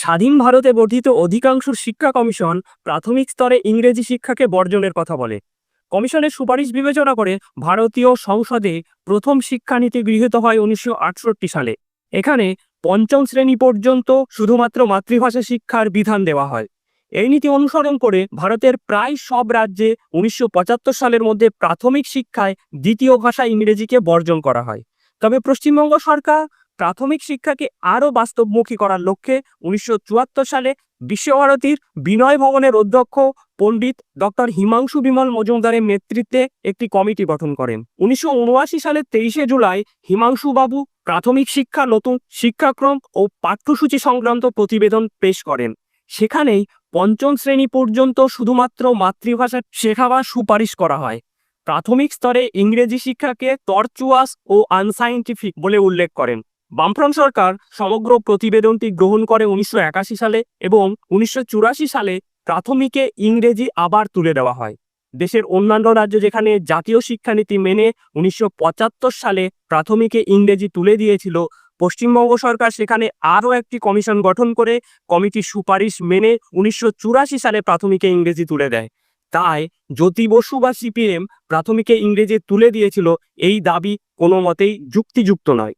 স্বাধীন ভারতে গঠিত অধিকাংশ শিক্ষা কমিশন প্রাথমিক স্তরে ইংরেজি শিক্ষাকে বর্জনের কথা বলে। কমিশনের সুপারিশ বিবেচনা করে ভারতীয় সংসদে প্রথম শিক্ষানীতি গৃহীত হয় উনিশশো আটষট্টি সালে। এখানে পঞ্চম শ্রেণি পর্যন্ত শুধুমাত্র মাতৃভাষা শিক্ষার বিধান দেওয়া হয়। এই নীতি অনুসরণ করে ভারতের প্রায় সব রাজ্যে উনিশশো পঁচাত্তর সালের মধ্যে প্রাথমিক শিক্ষায় দ্বিতীয় ভাষা ইংরেজিকে বর্জন করা হয়। তবে পশ্চিমবঙ্গ সরকার প্রাথমিক শিক্ষাকে আরও বাস্তবমুখী করার লক্ষ্যে উনিশশো চুয়াত্তর সালে বিশ্বভারতীর বিনয় ভবনের অধ্যক্ষ পণ্ডিত ডক্টর হিমাংশু বিমল মজুমদারের নেতৃত্বে একটি কমিটি গঠন করেন। উনিশশো সালের তেইশে জুলাই হিমাংশু বাবু প্রাথমিক শিক্ষা, নতুন শিক্ষাক্রম ও পাঠ্যসূচি সংক্রান্ত প্রতিবেদন পেশ করেন। সেখানেই পঞ্চম শ্রেণি পর্যন্ত শুধুমাত্র মাতৃভাষা শেখাবার সুপারিশ করা হয়। প্রাথমিক স্তরে ইংরেজি শিক্ষাকে টর্চুয়াস ও আনসাইন্টিফিক বলে উল্লেখ করেন। বামফ্রন্ট সরকার সমগ্র প্রতিবেদনটি গ্রহণ করে উনিশশো একাশি সালে এবং উনিশশো চুরাশি সালে প্রাথমিকে ইংরেজি আবার তুলে দেওয়া হয়। দেশের অন্যান্য রাজ্য যেখানে জাতীয় শিক্ষানীতি মেনে উনিশশো পঁচাত্তর সালে প্রাথমিকে ইংরেজি তুলে দিয়েছিল, পশ্চিমবঙ্গ সরকার সেখানে আরও একটি কমিশন গঠন করে কমিটির সুপারিশ মেনে উনিশশো চুরাশি সালে প্রাথমিকে ইংরেজি তুলে দেয়। তাই জ্যোতি বসু বা সিপিএম প্রাথমিকে ইংরেজি তুলে দিয়েছিল, এই দাবি কোনো মতেই যুক্তিযুক্ত নয়।